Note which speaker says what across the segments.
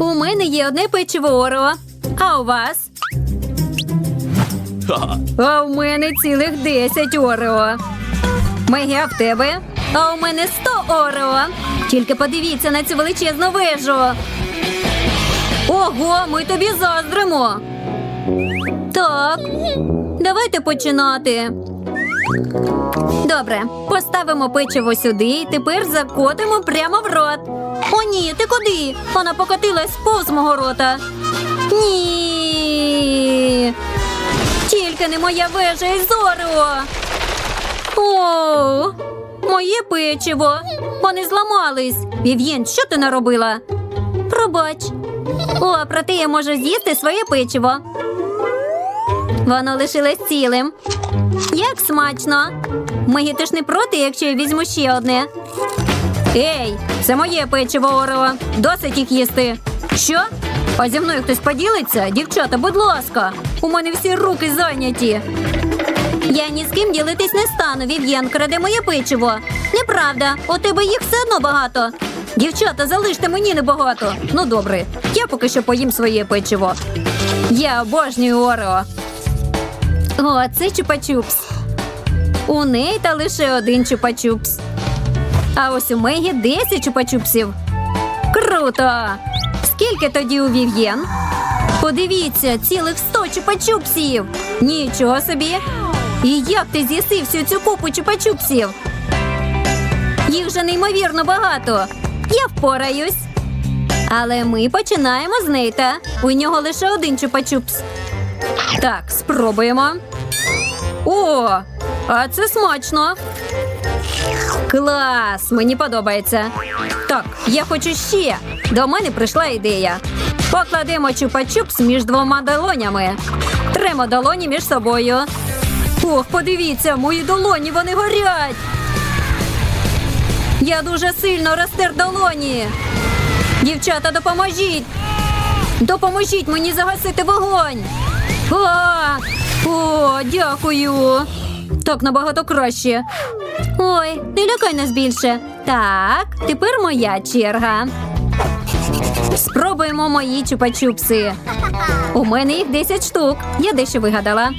Speaker 1: У мене є одне печиво Орео. А у вас? А у мене цілих 10 Орео. Мегі, а в тебе? А у мене 100 Орео. Тільки подивіться на цю величезну вежу. Ого, ми тобі заздримо. Так, давайте починати. Добре, поставимо печиво сюди і тепер закотимо прямо в рот. О, ні, ти куди? Вона покотилась повз мого рота. Ні. Тільки не моя вежа із Орео. О, моє печиво. Вони зламались. Вів'єн, що ти наробила? Пробач. О, проте я можу з'їсти своє печиво. Воно лишилось цілим. Як смачно. Мегі, ти ж не проти, якщо я візьму ще одне. Ей, це моє печиво Орео. Досить їх їсти. Що? А зі мною хтось поділиться? Дівчата, будь ласка, у мене всі руки зайняті. Я ні з ким ділитись не стану, Вів'єн краде моє печиво. Неправда, у тебе їх все одно багато. Дівчата, залиште мені небагато. Ну добре, я поки що поїм своє печиво. Я обожнюю Орео. О, це чупа-чупс. У неї та лише один чупа-чупс. А ось у Мегі 10 чупа-чупсів. Круто! Скільки тоді у Вів'єн? Подивіться, цілих 100 чупа-чупсів. Нічого собі. І як ти з'їси всю цю купу чупа-чупсів? Їх же неймовірно багато. Я впораюсь. Але ми починаємо з Нейта. У нього лише один чупа-чупс. Так, спробуємо. О, а це смачно. Клас! Мені подобається. Так, я хочу ще. До мене прийшла ідея. Покладемо чупа-чупс між двома долонями. Тремо долоні між собою. Ох, подивіться, мої долоні вони горять. Я дуже сильно розтер долоні. Дівчата, допоможіть. Допоможіть мені загасити вогонь. А! О, дякую. Так набагато краще. Ой, не лякай нас більше. Так, тепер моя черга. Спробуємо мої чупа-чупси. У мене їх 10 штук. Я дещо вигадала.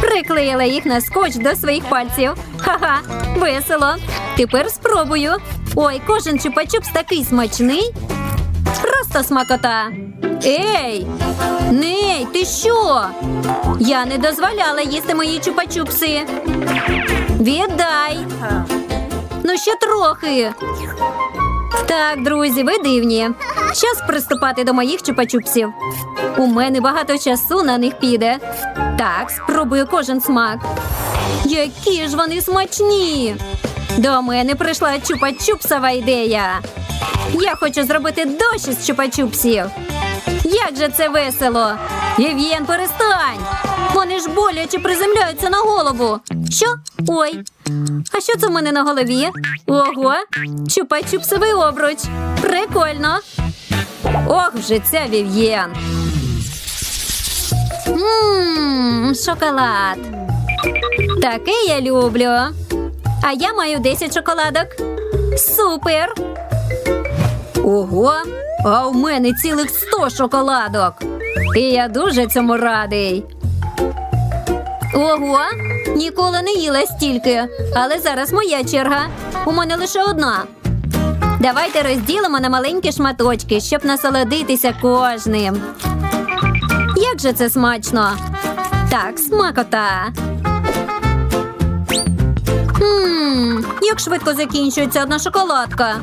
Speaker 1: Приклеїла їх на скотч до своїх пальців. Ха-ха, весело. Тепер спробую. Ой, кожен чупа-чупс такий смачний. Просто смакота. Ей! Ней, ти що? Я не дозволяла їсти мої чупа-чупси. Віддай. Ну, ще трохи. Так, друзі, ви дивні. Час приступати до моїх чупа-чупсів. У мене багато часу на них піде. Так, спробую кожен смак. Які ж вони смачні! До мене прийшла чупа-чупсова ідея. Я хочу зробити дощ із чупа-чупсів. Як же це весело! Вів'єн, перестань! Вони ж боляче приземляються на голову. Що? Ой. А що це в мене на голові? Ого, чупа-чупсовий обруч. Прикольно. Ох, вже ця Вів'єн. Ммм, шоколад. Таке я люблю. А я маю 10 шоколадок. Супер! Ого, а у мене цілих 100 шоколадок. І я дуже цьому радий. Ого, ніколи не їла стільки. Але зараз моя черга. У мене лише одна. Давайте розділимо на маленькі шматочки, щоб насолодитися кожним. Як же це смачно? Так, смакота. Ммм, як швидко закінчується одна шоколадка.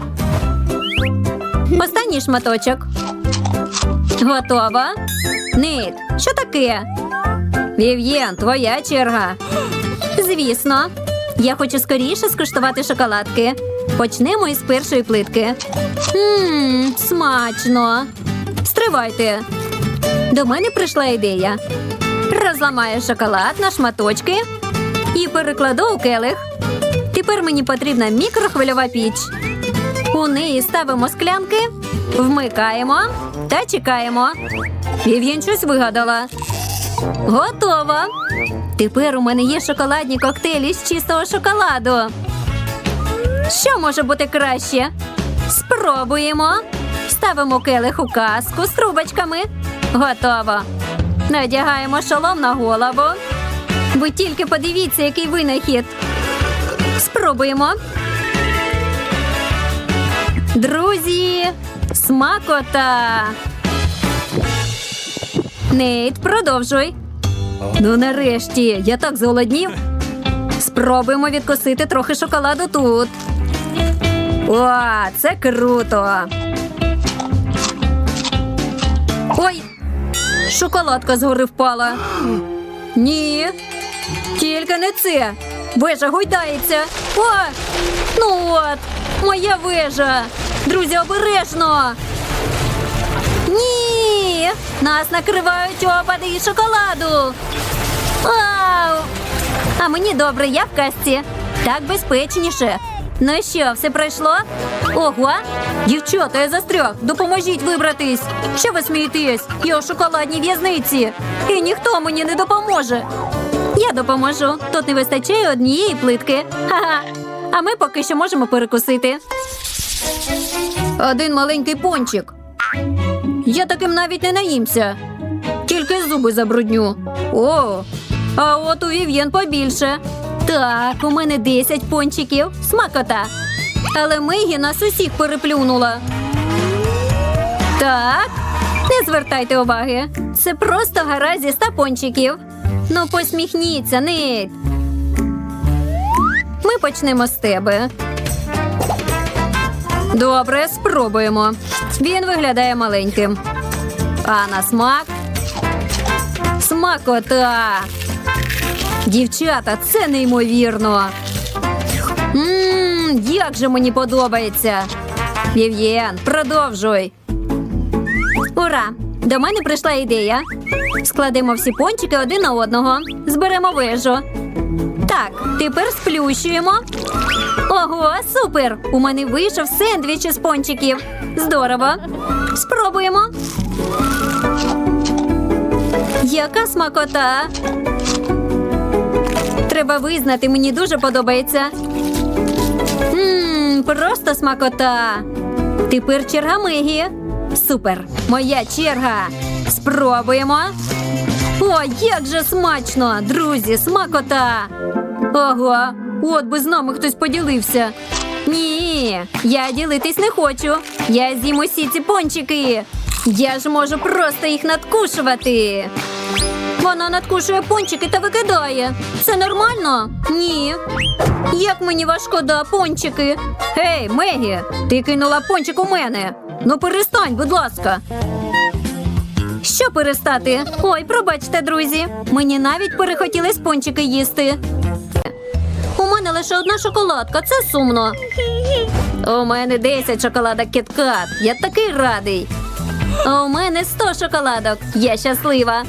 Speaker 1: Останній шматочок. Готова? Нит, що таке? Вів'єн, твоя черга. Звісно. Я хочу скоріше скуштувати шоколадки. Почнемо із першої плитки. Ммм, смачно. Стривайте. До мене прийшла ідея. Розламаю шоколад на шматочки і перекладу у келих. Тепер мені потрібна мікрохвильова піч. У неї ставимо склянки, вмикаємо та чекаємо. Вів'єн щось вигадала. Готово. Тепер у мене є шоколадні коктейлі з чистого шоколаду. Що може бути краще? Спробуємо. Ставимо келих у каску з трубочками. Готово. Надягаємо шолом на голову. Ви тільки подивіться, який винахід. Спробуємо. Друзі, смакота. Нейт, продовжуй. Ну, нарешті, я так зголоднів. Спробуємо відкусити трохи шоколаду тут. О, це круто. Ой, шоколадка згори впала. Ні, тільки не це. Вежа гойдається. О! Ну от, моя вежа. Друзі, обережно. Ні! Нас накривають опади і шоколаду. Вау! А мені добре, я в касті. Так безпечніше. Ну що, все пройшло? Ого! Дівчата, я застряг. Допоможіть вибратись. Що ви смієтесь? Я у шоколадній в'язниці. І ніхто мені не допоможе. Я допоможу. Тут не вистачає однієї плитки. Ха-ха. А ми поки що можемо перекусити. Один маленький пончик. Я таким навіть не наїмся. Тільки зуби забрудню. О, а от у Вів'єн побільше. Так, у мене 10 пончиків. Смакота. Але Мегі нас усіх переплюнула. Так, не звертайте уваги. Це просто гара зі 100 пончиків. Ну, посміхніться, Нейт. Ми почнемо з тебе. Добре, спробуємо. Він виглядає маленьким. А на смак. Смакота. Дівчата, це неймовірно. Ммм, як же мені подобається. Вів'єн, продовжуй. Ура! До мене прийшла ідея. Складемо всі пончики один на одного. Зберемо вежу. Так, тепер сплющуємо. Ого, супер! У мене вийшов сендвіч із пончиків. Здорово. Спробуємо. Яка смакота. Треба визнати, мені дуже подобається. Ммм, просто смакота. Тепер черга Мегі. Супер. Моя черга. Спробуємо. О, як же смачно! Друзі, смакота! Ого, от би з нами хтось поділився. Ні, я ділитись не хочу. Я з'їм усі ці пончики. Я ж можу просто їх надкушувати. Вона надкушує пончики та викидає. Це нормально? Ні. Як мені важкода пончики. Гей, Мегі, ти кинула пончик у мене. Ну перестань, будь ласка. Що перестати? Ой, пробачте, друзі. Мені навіть перехотілись пончики їсти. Лише одна шоколадка, це сумно. У мене 10 шоколадок кіткат. Я такий радий. У мене 100 шоколадок. Я щаслива.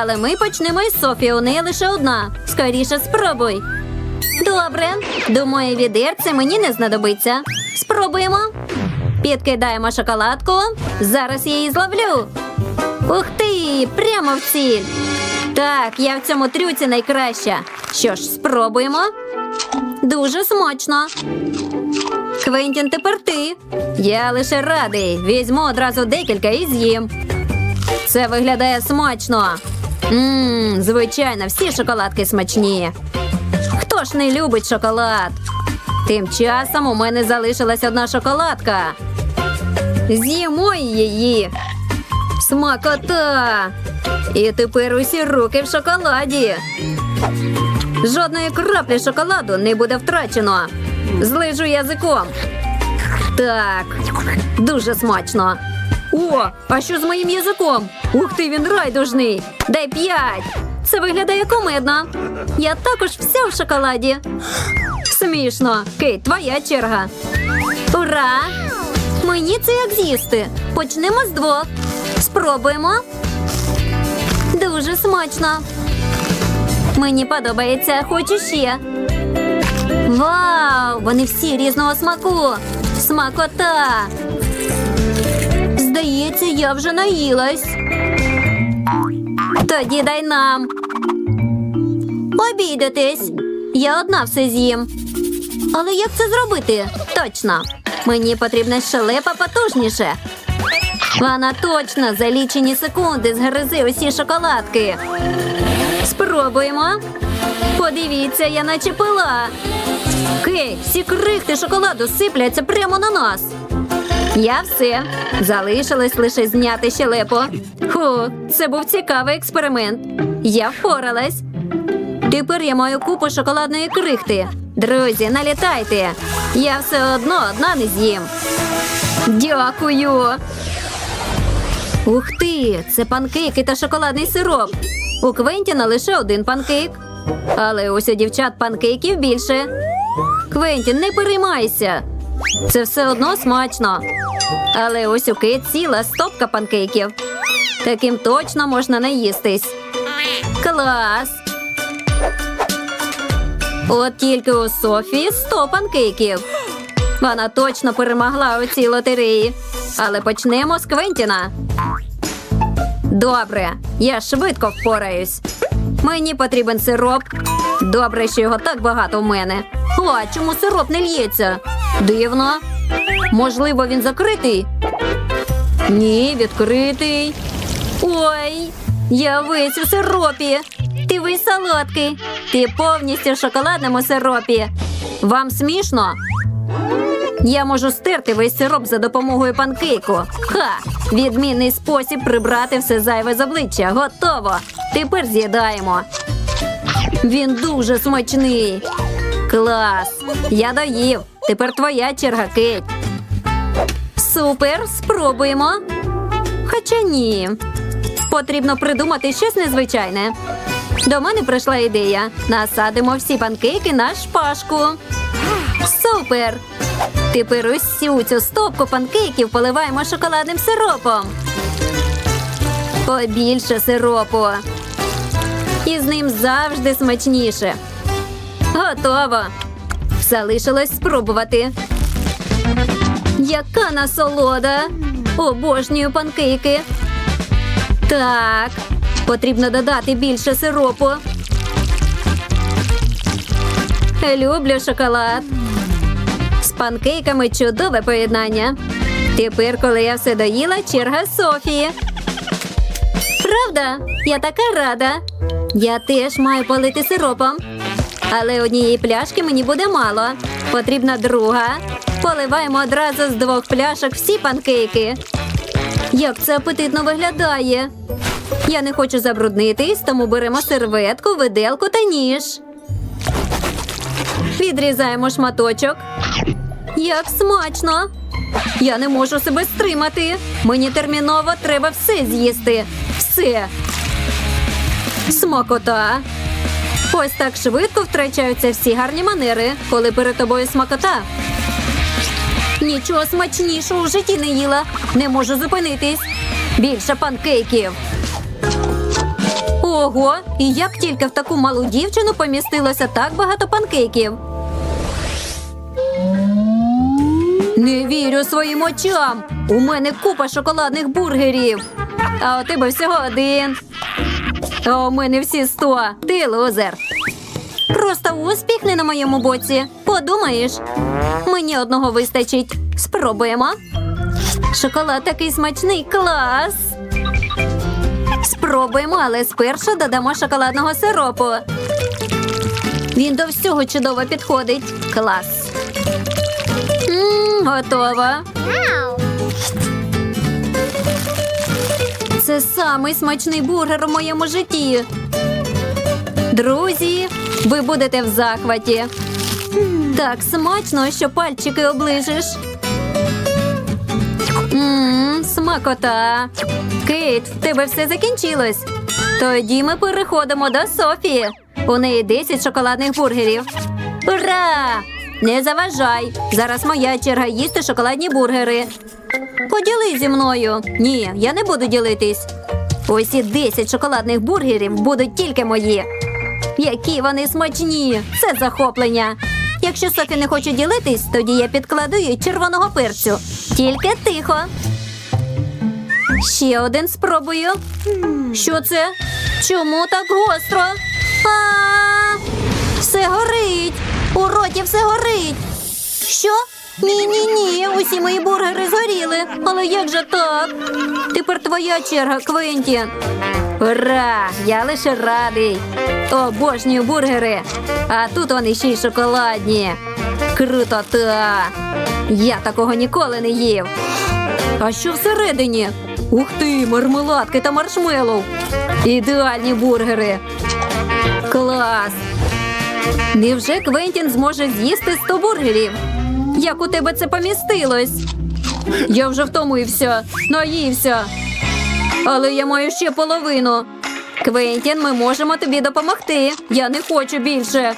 Speaker 1: Але ми почнемо із Софії. У неї лише одна. Скоріше спробуй. Добре. Думаю, відерце мені не знадобиться. Спробуємо. Підкидаємо шоколадку. Зараз я її зловлю. Ух ти! Прямо в ціль. Так, я в цьому трюці найкраща. Що ж, спробуємо. Дуже смачно. Квентін, тепер ти. Я лише радий. Візьму одразу декілька і з'їм. Це виглядає смачно. Ммм, звичайно, всі шоколадки смачні. Хто ж не любить шоколад? Тим часом у мене залишилась одна шоколадка. З'їмо її. Смакота! І тепер усі руки в шоколаді. Жодної краплі шоколаду не буде втрачено. Злижу язиком. Так, дуже смачно. О, а що з моїм язиком? Ух ти, він райдужний. Дай п'ять. Це виглядає комедно. Я також вся в шоколаді. Смішно. Кейт, твоя черга. Ура! Мені це як з'їсти. Почнемо з двох. Спробуємо. Дуже смачно. Мені подобається, хочу ще. Вау! Вони всі різного смаку. Смакота. Здається, я вже наїлась. Тоді дай нам. Обійдетесь. Я одна все з'їм. Але як це зробити? Точно. Мені потрібна щелепа потужніше. Вона точно за лічені секунди згризе усі шоколадки. Спробуємо. Подивіться, я наче пила. Кей, всі крихти шоколаду сипляться прямо на нас. Я все. Залишилось лише зняти щелепу. Фу, це був цікавий експеримент. Я впоралась. Тепер я маю купу шоколадної крихти. Друзі, налітайте. Я все одно одна не з'їм. Дякую. Ух ти! Це панкейки та шоколадний сироп. У Квентіна лише один панкейк. Але ось у дівчат панкейків більше. Квентін, не переймайся. Це все одно смачно. Але ось у Кит ціла стопка панкейків. Таким точно можна наїстись. Клас! От тільки у Софії 100 панкейків. Вона точно перемогла у цій лотереї. Але почнемо з Квентіна. Добре, я швидко впораюсь. Мені потрібен сироп. Добре, що його так багато в мене. О, чому сироп не л'ється? Дивно. Можливо, він закритий? Ні, відкритий. Ой, я весь у сиропі. Ти весь солодкий. Ти повністю в шоколадному сиропі. Вам смішно? Я можу стерти весь сироп за допомогою панкейку. Ха! Відмінний спосіб прибрати все зайве з обличчя. Готово. Тепер з'їдаємо. Він дуже смачний. Клас! Я доїв. Тепер твоя черга, Кейт. Супер, спробуємо. Хоча ні. Потрібно придумати щось незвичайне. До мене прийшла ідея. Насадимо всі панкейки на шпажку. Супер! Тепер усю цю стопку панкейків поливаємо шоколадним сиропом. Побільше сиропу. І з ним завжди смачніше. Готово. Залишилось спробувати. Яка насолода! Обожнюю панкейки. Так, потрібно додати більше сиропу. Люблю шоколад. Панкейками чудове поєднання. Тепер, коли я все доїла, черга Софії. Правда, я така рада. Я теж маю полити сиропом. Але однієї пляшки мені буде мало. Потрібна друга. Поливаємо одразу з двох пляшок всі панкейки. Як це апетитно виглядає. Я не хочу забруднитись, тому беремо серветку, виделку та ніж. Відрізаємо шматочок. Як смачно! Я не можу себе стримати. Мені терміново треба все з'їсти. Все. Смакота. Ось так швидко втрачаються всі гарні манери, коли перед тобою смакота. Нічого смачнішого в житті не їла. Не можу зупинитись. Більше панкейків. Ого, і як тільки в таку малу дівчину помістилося так багато панкейків. Не вірю своїм очам. У мене купа шоколадних бургерів. А у тебе всього один. А у мене всі сто. Ти лузер. Просто успіх не на моєму боці. Подумаєш, мені одного вистачить. Спробуємо. Шоколад такий смачний клас. Спробуємо, але спершу додамо шоколадного сиропу. Він до всього чудово підходить. Клас. М, готово. Це самий смачний бургер у моєму житті. Друзі, ви будете в захваті. Так смачно, що пальчики оближеш. Мм, смакота. Кейт, в тебе все закінчилось. Тоді ми переходимо до Софії. У неї 10 шоколадних бургерів. Ура! Не заважай. Зараз моя черга їсти шоколадні бургери. Поділи зі мною. Ні, я не буду ділитись. Усі 10 шоколадних бургерів будуть тільки мої. Які вони смачні! Це захоплення. Якщо Софі не хоче ділитись, тоді я підкладу їй червоного перцю. Тільки тихо. Ще один спробую. Що це? Чому так гостро? А, все горить. У роті все горить. Що? Ні, ні, ні, усі мої бургери згоріли. Але як же так? Тепер твоя черга, Квентін. Ура! Я лише радий. Обожнюю бургери. А тут вони ще й шоколадні. Круто та. Я такого ніколи не їв. А що всередині? Ух ти, мармеладки та маршмеллоу. Ідеальні бургери. Клас! Невже Квентін зможе з'їсти 100 бургерів? Як у тебе це помістилось? Я вже втомився, наївся. Але я маю ще половину. Квентін, ми можемо тобі допомогти. Я не хочу більше.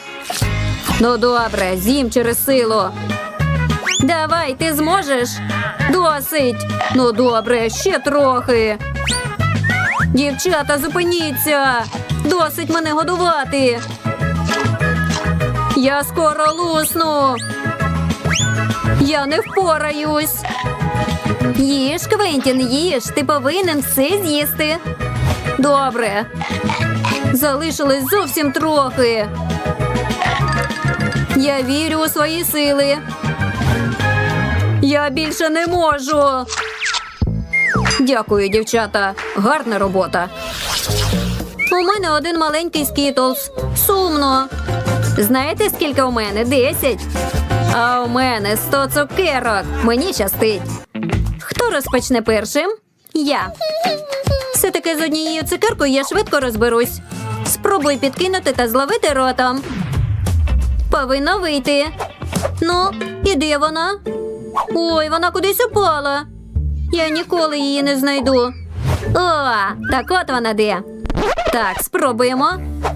Speaker 1: Ну добре, з'їм через силу. Давай, ти зможеш? Досить. Ну добре, ще трохи. Дівчата, зупиніться. Досить мене годувати. Я скоро лусну. Я не впораюсь. Їж, Квентін, їж. Ти повинен все з'їсти. Добре. Залишилось зовсім трохи. Я вірю у свої сили. Я більше не можу. Дякую, дівчата. Гарна робота. У мене один маленький скітлс. Сумно. Знаєте, скільки у мене? Десять. А у мене сто цукерок. Мені щастить. Хто розпочне першим? Я. Все таки з однією цукеркою я швидко розберусь. Спробуй підкинути та зловити ротом. Повинно вийти. Ну, і де вона? Ой, вона кудись упала. Я ніколи її не знайду. О, так от вона де. Так, спробуємо.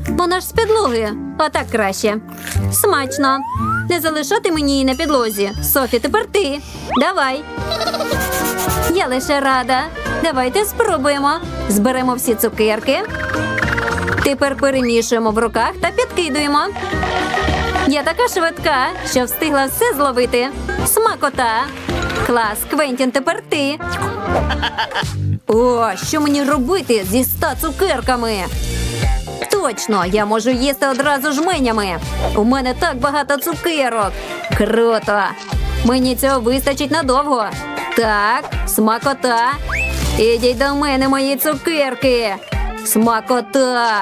Speaker 1: Вона ж з підлоги. Отак краще. Смачно. Не залишати мені її на підлозі. Софі, тепер ти. Давай. Я лише рада. Давайте спробуємо. Зберемо всі цукерки. Тепер перемішуємо в руках та підкидуємо. Я така швидка, що встигла все зловити. Смакота. Клас, Квентін, тепер ти. О, що мені робити зі ста цукерками? Точно, я можу їсти одразу жменями. У мене так багато цукерок. Круто. Мені цього вистачить надовго. Так, смакота. Ідіть до мене, мої цукерки. Смакота.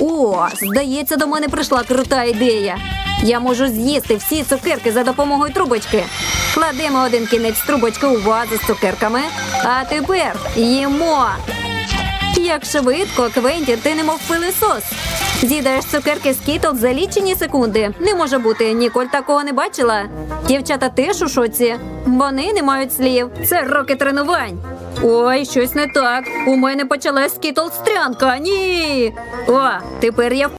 Speaker 1: О, здається, до мене прийшла крута ідея. Я можу з'їсти всі цукерки за допомогою трубочки. Кладемо один кінець трубочки у вазу з цукерками. А тепер їмо. Як швидко, Квентін, ти немов пилисос. З'їдаєш цукерки з кітл за лічені секунди. Не може бути, Ніколь такого не бачила. Дівчата теж у шоці. Вони не мають слів. Це роки тренувань. Ой, щось не так. У мене почалась скітл стрянка. Ні. О, тепер я